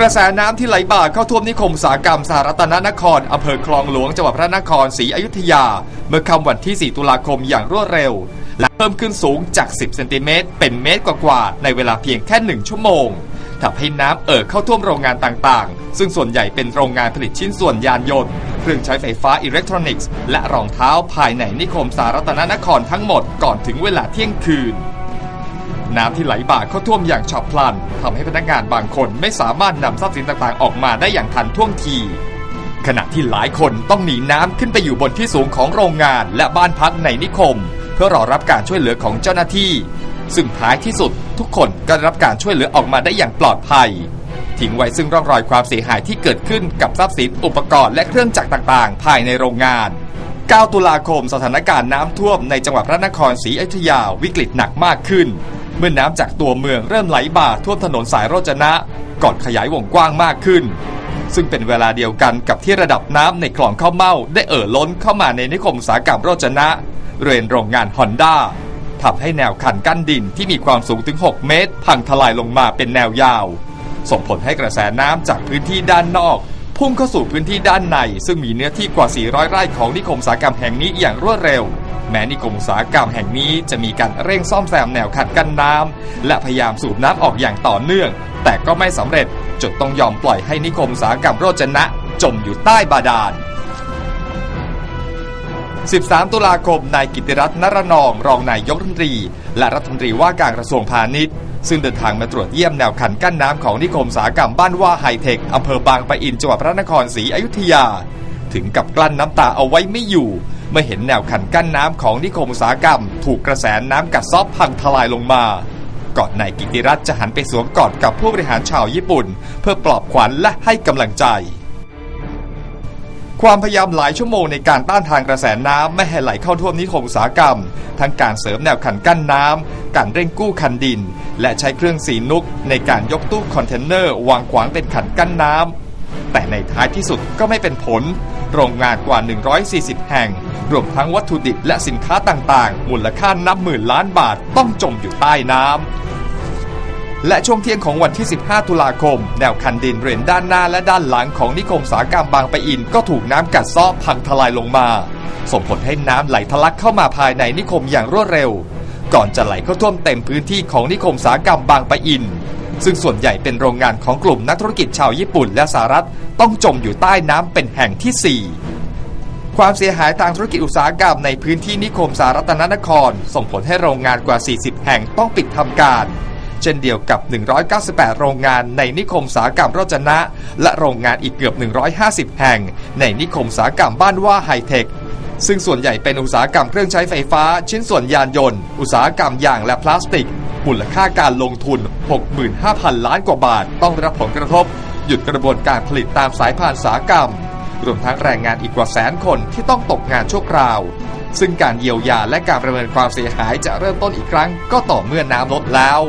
กระแสน้ำที่ไหลบ่าเข้าท่วมนิคมอุตสาหกรรมสหรัตนนครอำเภอคลองหลวงจังหวัดพระนครศรีอยุธยา เมื่อค่ำวันที่ 4 ตุลาคมอย่างรวดเร็ว และเพิ่มขึ้นสูงจาก 10 เซนติเมตรเป็นเมตรกว่าๆในเวลาเพียงแค่ 1 ชั่วโมงทำให้น้ำเอ่อเข้าท่วมโรงงานต่างๆ ซึ่งส่วนใหญ่เป็นโรงงานผลิตชิ้นส่วนยานยนต์ เครื่องใช้ไฟฟ้าอิเล็กทรอนิกส์ และรองเท้าภายในนิคมสหรัตนนครทั้งหมดก่อนถึงเวลาเที่ยงคืน น้ำที่ไหลบ่าเข้าท่วมอย่างฉับพลันทำให้พนักงานบางคนไม่สามารถนำทรัพย์สินต่างๆ ออกมาได้อย่างทันท่วงที ขณะที่หลายคนต้องหนีน้ำขึ้นไปอยู่บนที่สูงของโรงงานและบ้านพักในนิคม เพื่อรอรับการช่วยเหลือของเจ้าหน้าที่ ซึ่งท้ายที่สุดทุกคนก็ได้รับการช่วยเหลือออกมาได้อย่างปลอดภัยทิ้งไว้ซึ่งร่องรอยความเสียหายที่เกิดขึ้นกับทรัพย์สินอุปกรณ์และเครื่องจักรต่างๆ ภายในโรงงาน 9 ตุลาคมสถานการณ์น้ำท่วมในจังหวัดพระนครศรีอยุธยาวิกฤตหนักมากขึ้น เมื่อน้ำจากตัวเมืองเริ่มไหลบ่าท่วมถนนสายโรจนะ ก่อนขยายวงกว้างมากขึ้น ซึ่งเป็นเวลาเดียวกันกับที่ระดับน้ำในคลองข้าวเม่าได้เอ่อล้นเข้ามาในนิคมอุตสาหกรรมโรจนะเรือนโรงงานฮอนด้าทำให้แนวคันกั้นดินที่มีความสูงถึง 6 เมตร พังทลายลงมาเป็นแนวยาว ส่งผลให้กระแสน้ำจากพื้นที่ด้านนอก พุ่งเข้าสู่พื้นที่ด้านใน ซึ่งมีเนื้อที่กว่า 400 ไร่ของนิคมอุตสาหกรรมแห่งนี้อย่างรวดเร็ว แม้นิคมอุตสาหกรรมแห่งนี้จะมีการเร่งซ่อมแซมแนวขัดกั้นน้ำและพยายามสูบน้ำออกอย่างต่อเนื่อง แต่ก็ไม่สำเร็จจนต้องยอมปล่อยให้นิคมอุตสาหกรรมโรจนะ จมอยู่ใต้บาดาล 13 ตุลาคม นายกิติรัตน์นรนอง รองนายยกรัฐมนตรี และรัฐมนตรีว่าการกระทรวงพาณิชย์ ซึ่งเดินทางมาตรวจเยี่ยมแนวคันกั้นน้ำของนิคมสาหกรรมบ้านว่าไฮเทคอำเภอบางปะอินจังหวัดพระนครศรีอยุธยา ถึงกับกลั้นน้ำตาเอาไว้ไม่อยู่เมื่อเห็นแนวคันกั้นน้ำของนิคมอุตสาหกรรม ถูกกระแสน้ำกัดซาะพังทลายลงมาก่อนนายกิติรัตน์จะหันไปสวมกอดกับผู้บริหารชาวญี่ปุ่น เพื่อปลอบขวัญและให้กำลังใจ ความพยายามหลายชั่วโมงในการต้านทานกระแสน้ำไม่ให้ไหลเข้าท่วมนิคมอุตสาหกรรม ทั้งการเสริมแนวคันกั้นน้ำการเร่งกู้คันดิน และใช้เครื่องสีนุกในการยกตู้คอนเทนเนอร์วางขวางเป็นขันกั้นน้ำแต่ในท้ายที่สุดก็ไม่เป็นผล โรงงานกว่า 140 แห่ง รวมทั้งวัตถุดิบและสินค้าต่างๆ มูลค่านับหมื่นล้านบาทต้องจมอยู่ใต้น้ำ และช่วงเที่ยงของวันที่ 15 ตุลาคม แนวคันดินบริเวณด้านหน้าและด้านหลังของนิคมสาหกรรมบางปะอิน ก็ถูกน้ำกัดเซาะพังทลายลงมา ส่งผลให้น้ำไหลทะลักเข้ามาภายในนิคมอย่างรวดเร็ว ก่อนจะไหลเข้าท่วมเต็มพื้นที่ของนิคมสาหกรรมบางปะอิน ซึ่งส่วนใหญ่เป็นโรงงานของกลุ่มนักธุรกิจชาวญี่ปุ่นและสหรัฐต้องจมอยู่ใต้น้ำเป็นแห่งที่ 4ความเสียหายทางธุรกิจอุตสาหกรรมในพื้นที่นิคมสหรัตนนคร ส่งผลให้โรงงานกว่า 40 แห่งต้องปิดทำการ ช่นเดียวกับ 198 โรงงานในนิคมอุตสาหกรรมรจนะ และโรงงานอีกเกือบ 150 แห่ง ในนิคมอุตสาหกรรมบ้านว่าไฮเทคซึ่งส่วนใหญ่เป็นอุตสาหกรรมเครื่องใช้ไฟฟ้า ชิ้นส่วนยานยนต์ อุตสาหกรรมยางและพลาสติก มูลค่าการลงทุน 65,000 ล้านกว่าบาท ต้องรับผลกระทบ หยุดกระบวนการผลิตตามสายพานอุตสาหกรรม รวมทั้งแรงงานอีกกว่าแสนคนที่ต้องตกงานชั่วคราว ซึ่งการเยียวยาและการประเมินความเสียหายจะเริ่มต้นอีกครั้ง ก็ต่อเมื่อน้ำลดแล้ว